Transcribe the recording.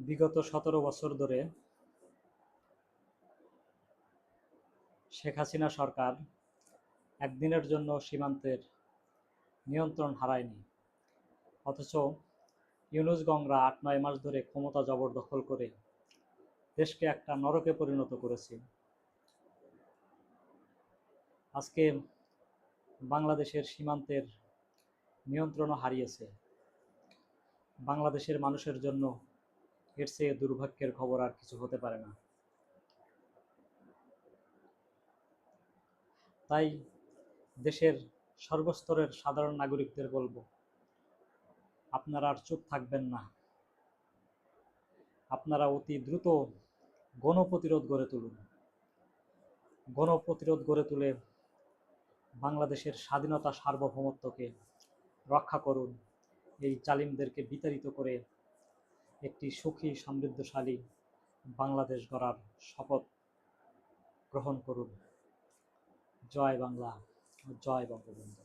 বিগত সতেরো বছর ধরে শেখ হাসিনা সরকার একদিনের জন্য সীমান্তের নিয়ন্ত্রণ হারায়নি। অথচ ইউনুস গংরা আট, নয় মাস ধরে ক্ষমতা জবরদখল করে দেশকে একটা নরকে পরিণত করেছে। আজকে বাংলাদেশের সীমান্তের নিয়ন্ত্রণও হারিয়েছে। বাংলাদেশের মানুষের জন্য এর চেয়ে দুর্ভাগ্যের খবর আর কিছু হতে পারে না। তাই দেশের সর্বস্তরের সাধারণ নাগরিকদের বলব, আপনারা আর চুপ থাকবেন না। আপনারা অতি দ্রুত গণপ্রতিরোধ গড়ে তুলুন। গণপ্রতিরোধ গড়ে তুলে বাংলাদেশের স্বাধীনতা সার্বভৌমত্বকে রক্ষা করুন। এই জালিমদেরকে বিতাড়িত করে একটি সুখী সমৃদ্ধশালী বাংলাদেশ গড়ার শপথ গ্রহণ করুন। জয় বাংলা জয় বঙ্গবন্ধু।